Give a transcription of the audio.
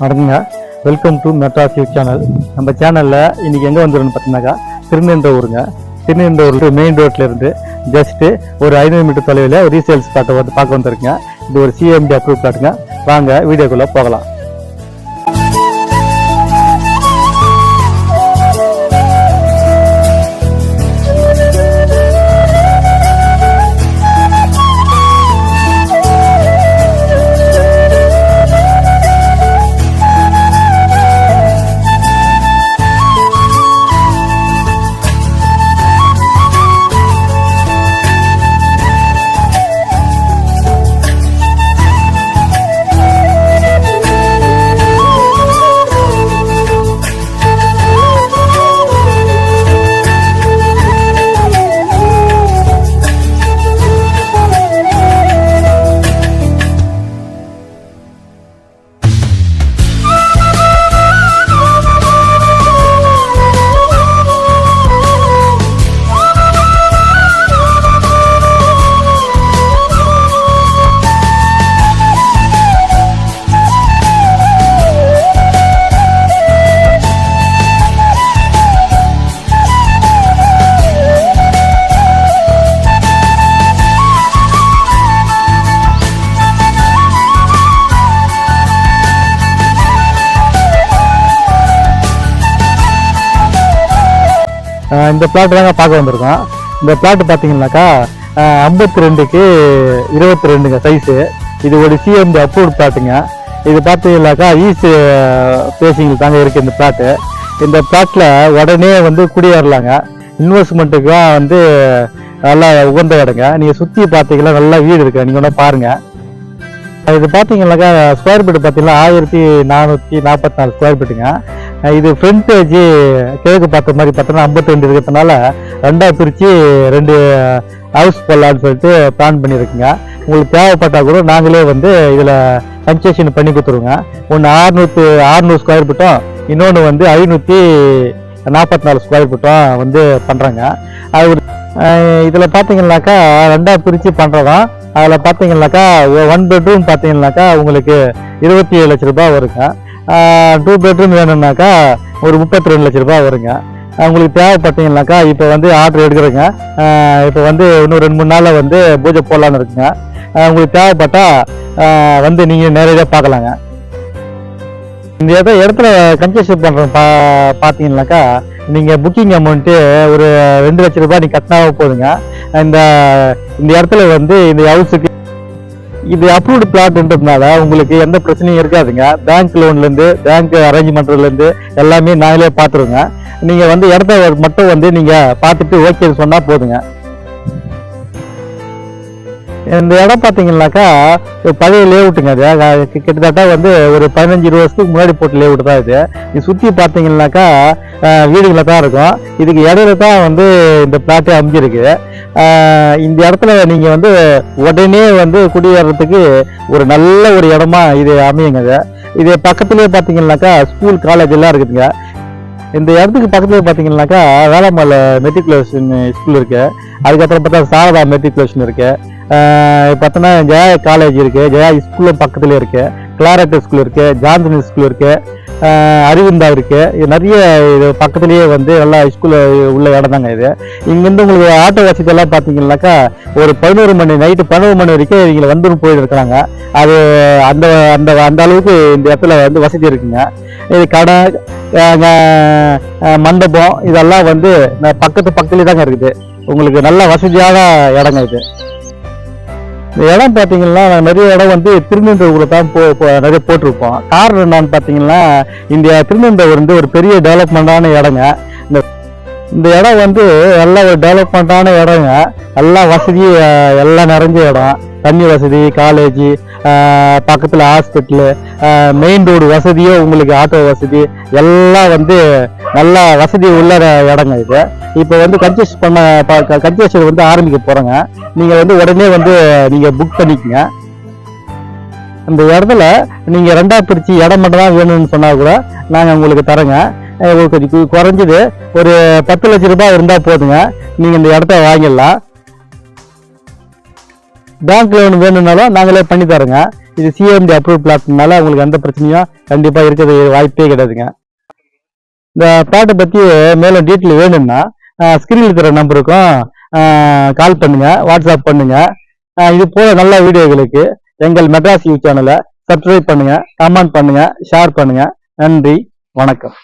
வணக்கங்க welcome to Madras U channel நம்ம சேனலில் இன்னைக்கு எங்கே வந்துருன்னு பார்த்தீங்கன்னாக்கா திருநெந்தவூருங்க திருநெந்தவூர் மெயின் ரோட்ல இருந்து ஜஸ்ட்டு ஒரு ஐநூறு மீட்டர் தொலைவில் ரீசேல்ஸ் பிளாட்டை வந்து பார்க்க வந்திருக்கேங்க இது ஒரு சிஎம்டி அப்ரூவ் பிளாட்டுங்க வாங்க வீடியோக்குள்ளே போகலாம். இந்த பிளாட் தாங்க பார்க்க வந்திருக்கோம். இந்த பிளாட் பார்த்தீங்கன்னாக்கா ஐம்பத்தி ரெண்டுக்கு இருபத்தி ரெண்டுங்க சைஸு இது ஒரு சிஎம்டி அப்ரூவ்ட் பிளாட்டுங்க இது பார்த்தீங்கன்னாக்கா ஈஸ்ட் பேசிங்கில் தாங்க இருக்குது இந்த பிளாட்டு இந்த பிளாட்டில் உடனே வந்து குடியேறலாங்க. இன்வெஸ்ட்மெண்ட்டுக்கு வந்து நல்லா உகந்த இடங்க. நீங்கள் சுற்றி பார்த்தீங்கன்னா நல்லா வீடு இருக்கு. நீங்கள் ஒன்றா பாருங்கள் இது பார்த்தீங்கன்னாக்கா ஸ்கொயர் ஃபீட் பார்த்தீங்கன்னா ஆயிரத்தி நானூற்றி நாற்பத்தி நாலு ஸ்கொயர் ஃபீட்டுங்க இது ஃப்ரண்டேஜ் கிழக்கு பார்த்த மாதிரி பார்த்தோன்னா ஐம்பத்தி இருக்கிறதுனால ரெண்டாக பிரித்து ரெண்டு ஹவுஸ் போடலான்னு சொல்லிட்டு பிளான் பண்ணியிருக்குங்க. உங்களுக்கு தேவைப்பட்டால் கூட நாங்களே வந்து இதில் கன்செஷன் பண்ணி கொடுத்துருவோங்க. ஒன்று ஆறுநூற்று ஆறுநூறு ஸ்கொயர் ஃபீட்டும் இன்னொன்று வந்து ஐநூற்றி நாற்பத்தி நாலு ஸ்கொயர் ஃபீட்டும் வந்து பண்ணுறாங்க அது இதில் பார்த்தீங்கன்னாக்கா ரெண்டாக பிரித்து பண்ணுறதும் அதில் பார்த்தீங்கன்னாக்கா ஒன் பெட்ரூம் பார்த்தீங்கன்னாக்கா உங்களுக்கு இருபத்தி ஏழு லட்ச ரூபாய் வருங்க. டூ பெட்ரூம் வேணும்னாக்கா ஒரு முப்பத்தி ரெண்டு லட்ச ரூபாய் வருங்க. உங்களுக்கு தேவைப்பட்டீங்கன்னாக்கா இப்போ வந்து ஆர்டர் எடுக்கிறேங்க. இப்போ வந்து இன்னும் ரெண்டு மூணு நாளில் வந்து பூஜை போடலான்னு இருக்குங்க. உங்களுக்கு தேவைப்பட்டால் வந்து நீங்கள் நேரடியாக பார்க்கலாங்க. இந்த இட இடத்துல கன்செஷன் பண்ணுற பா பார்த்தீங்கன்னாக்கா நீங்கள் புக்கிங் அமௌண்ட்டு ஒரு ரெண்டு லட்ச ரூபாய் நீங்கள் கட்டினா போதுங்க. இந்த இந்த இடத்துல வந்து இந்த ஹவுஸுக்கு இது அப்ரூவ்டு பிளாட்ன்றதுனால உங்களுக்கு எந்த பிரச்சனையும் இருக்காதுங்க. பேங்க் லோன்லேருந்து பேங்க் அரேஞ்ச்மெண்ட்லேருந்து எல்லாமே நாங்களே பார்த்துருங்க நீங்கள் வந்து இடத்த மட்டும் வந்து நீங்கள் பார்த்துட்டு ஓகே சொன்னால் போதுங்க. இந்த இடம் பார்த்தீங்கன்னாக்கா பழைய லேஅவுட்டுங்க அது. கிட்டத்தட்ட வந்து ஒரு பதினஞ்சு இருபது வருஷத்துக்கு முன்னாடி போட்டு லேஅவுட் தான் இது. இது சுற்றி பார்த்தீங்கன்னாக்கா வீடுகளில் வீடுகளை தான் இருக்கும். இதுக்கு இடையில தான் வந்து இந்த பிளாட்டே அமைஞ்சிருக்கு. இந்த இடத்துல நீங்கள் வந்து உடனே வந்து குடியேறதுக்கு ஒரு நல்ல ஒரு இடமா இது அமையுங்க இது பக்கத்துலேயே பார்த்தீங்கன்னாக்கா ஸ்கூல் காலேஜ் எல்லாம் இருக்குதுங்க. இந்த இடத்துக்கு பக்கத்துல பார்த்தீங்கன்னாக்கா வேளாமலை மெட்ரிகுலேஷன் ஸ்கூல் இருக்கு. அதுக்கப்புறம் பார்த்தா சாரதா மெட்ரிகுலேஷன் இருக்கு. பார்த்தோன்னா ஜெயா காலேஜ் இருக்கு. ஜெயா ஸ்கூலும் பக்கத்துல இருக்கு. கிளாரட் ஸ்கூல் இருக்கு. ஜான்சன் ஸ்கூல் இருக்கு. அரவிந்தா இருக்கு. இது நிறைய இது பக்கத்துலயே வந்து நல்லா ஸ்கூல் உள்ள இடம் தாங்க இது. இங்கேருந்து உங்களுக்கு ஆட்டோ வசதி எல்லாம் பார்த்தீங்கன்னாக்கா ஒரு பதினோரு மணி நைட்டு பதினோரு மணி வரைக்கும் இவங்க வந்து போயிட்டு இருக்கிறாங்க அது அந்த அந்த அந்த அளவுக்கு இந்த இடத்துல வந்து வசதி இருக்குங்க. இது கடை மண்டபம் இதெல்லாம் வந்து பக்கத்து பக்கத்துலேயே தாங்க இருக்குது. உங்களுக்கு நல்ல வசதியான இடங்க இது. இந்த இடம் பார்த்தீங்கன்னா நிறைய இடம் வந்து திருநெல்வேலியில் தான் போ நிறைய போட்டிருப்போம். காரணம் என்னன்னு பார்த்தீங்கன்னா இந்த திருநெல்வேலி வந்து ஒரு பெரிய டெவலப்மெண்ட்டான இடங்க. இந்த இந்த இடம் வந்து நல்ல ஒரு டெவலப்மெண்ட்டான இடங்க. எல்லா வசதியும் எல்லாம் நிறைஞ்ச இடம். தண்ணி வசதி காலேஜ் பக்கத்தில் ஹாஸ்பிட்டலு மெயின் ரோடு வசதியோ உங்களுக்கு ஆட்டோ வசதி எல்லாம் வந்து நல்ல வசதி உள்ள இடங்க இது. இப்போ வந்து கன்ஜெஸ்ட் பண்ண கன்செஷன் வந்து ஆரம்பிக்க போகிறோங்க நீங்கள் வந்து உடனே வந்து நீங்கள் புக் பண்ணிக்கங்க. அந்த இடத்துல நீங்கள் ரெண்டாக பிரித்து இடம் மட்டும் தான் வேணும்னு சொன்னால் கூட நாங்கள் உங்களுக்கு தரோங்க. உங்களுக்கு கொஞ்சம் குறைஞ்சது ஒரு பத்து லட்ச ரூபாய் இருந்தால் போதுங்க. நீங்கள் இந்த இடத்த வாங்கிடலாம். பேங்க் லோன் வேணும்னாலும் நாங்களே பண்ணி தரோங்க. இது சிஎம்டி அப்ரூவ் பிளாட்னால உங்களுக்கு எந்த பிரச்சனையும் கண்டிப்பாக இருக்கிறது வாய்ப்பே கிடையாதுங்க. இந்த பிளாட்டை பற்றி மேலும் டீட்டெயில் வேணும்னா ஸ்க்ரீனில் இருக்கிற நம்பருக்கும் கால் பண்ணுங்க வாட்ஸ்அப் பண்ணுங்க. இது போல நல்ல வீடியோகளுக்கு எங்கள் மெட்ராஸ் யூ சேனலை சப்ஸ்கிரைப் பண்ணுங்க கமெண்ட் பண்ணுங்க ஷேர் பண்ணுங்க. நன்றி வணக்கம்.